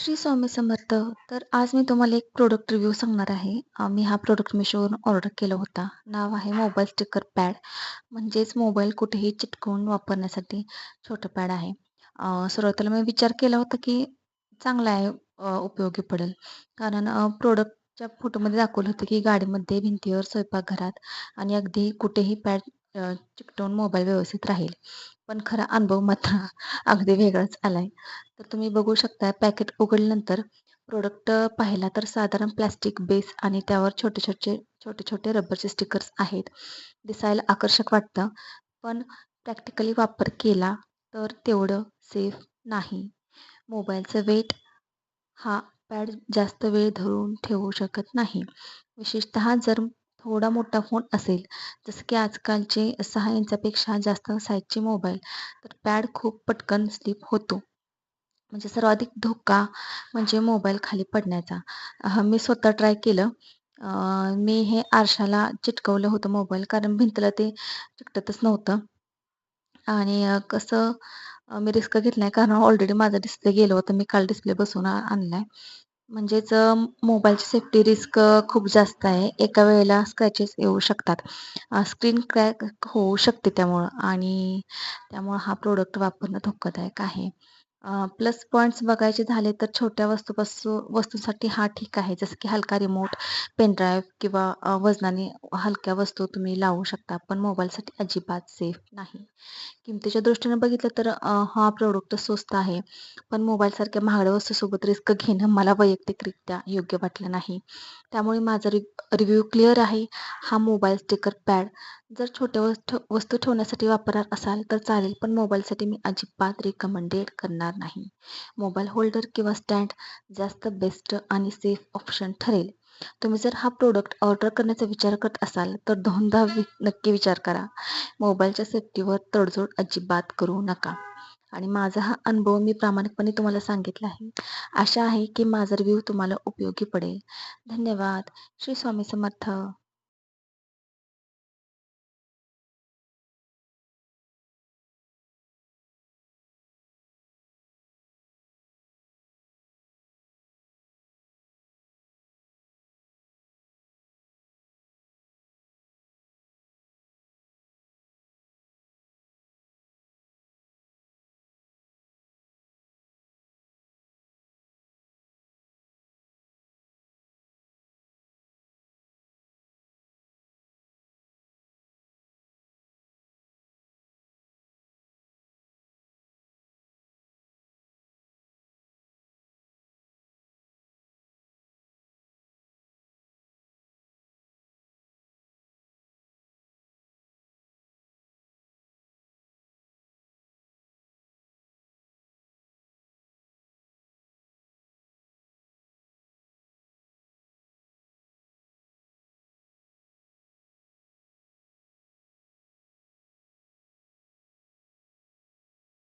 श्री स्वामी समर्थ. तर आज मी तुम्हाला एक प्रोडक्ट रिव्ह्यू सांगणार आहे. मी हा प्रोडक्ट मिशोवरून ऑर्डर केला होता. नाव आहे मोबाईल स्टिकर पॅड. म्हणजेच मोबाईल कुठेही चिटकवून वापरण्यासाठी छोटं पॅड आहे. सुरुवातीला मी विचार केला होता, की चांगला आहे, उपयोगी पडेल. कारण प्रोडक्टच्या फोटोमध्ये दाखवलं होतं, की गाडीमध्ये, भिंतीवर, स्वयंपाकघरात आणि अगदी कुठेही पॅड चिकटवून मोबाईल व्यवस्थित राहील. पण खरा अनुभव मात्र अगदी वेगळाच आलाय. तर तुम्ही बघू शकता पॅकेट उघडल्यानंतर प्रोडक्ट पाहिला तर साधारण प्लास्टिक बेस आणि त्यावर छोटे छोटे छोटे छोटे रबरचे स्टिकर्स आहेत. दिसायला आकर्षक वाटतं, पण प्रॅक्टिकली वापर केला तर तेवढं सेफ नाही. मोबाईलचं वेट हा पॅड जास्त वेळ धरून ठेवू शकत नाही. विशेषतः जर थोडा मोठा फोन असेल, जसं की आजकालचे सहा इंचापेक्षा जास्त साईजचे मोबाईल, तर पॅड खूप पटकन स्लिप होतो. म्हणजे सर्वाधिक धोका म्हणजे मोबाईल खाली पडण्याचा. मी स्वतः ट्राय केलं. मी हे आरशाला चिटकवलं होतं मोबाईल कारण भिंतला ते चिकटतच नव्हतं. आणि कसं मी रिस्क घेतली नाही कारण ऑलरेडी माझा डिस्प्ले गेलो होतं. मी काल डिस्प्ले बसवून आणला आणलाय. म्हणजेच मोबाईलची सेफ्टी रिस्क खूप जास्त आहे. एका वेळेला स्क्रॅचेस येऊ शकतात. स्क्रीन क्रॅक होऊ शकते त्यामुळं आणि त्यामुळं हा प्रोडक्ट वापरणं धोकादायक आहे. प्लस पॉइंट्स बघायचे झाले तर छोट्या वस्तूपासून वस्तूंसाठी हा ठीक आहे. जसं की हलका रिमोट, पेनड्राईव्ह किंवा वजनाने हलक्या वस्तू तुम्ही लावू शकता. पण मोबाईलसाठी अजिबात सेफ नाही. किमतीच्या दृष्टीने बघितलं तर हा प्रोडक्ट स्वस्त आहे. पण मोबाईलसारख्या महागड्या वस्तूसोबत रिस्क घेणं मला वैयक्तिकरित्या योग्य वाटलं नाही. त्यामुळे माझा रि रिव्ह्यू क्लिअर आहे. हा मोबाईल स्टिकर पॅड जर छोट्या वस्तू वस्तू ठेवण्यासाठी वापरणार असाल तर चालेल, पण मोबाईलसाठी मी अजिबात रिकमेंडेड करणार नाही. मोबाईल होल्डर किंवा स्टँड जास्त बेस्ट आणि सेफ ऑप्शन ठरेल. तुम्ही जर हा प्रोडक्ट ऑर्डर करण्याचा विचार करत असाल, तर दोनदा नक्की विचार करा. मोबाईलच्या सेफ्टीवर तडजोड अजिबात करू नका. आणि माझा हा अनुभव मी प्रामाणिकपणे तुम्हाला सांगितला आहे. आशा आहे की माझा रिव्ह्यू तुम्हाला उपयोगी पडेल. धन्यवाद. श्री स्वामी समर्थ.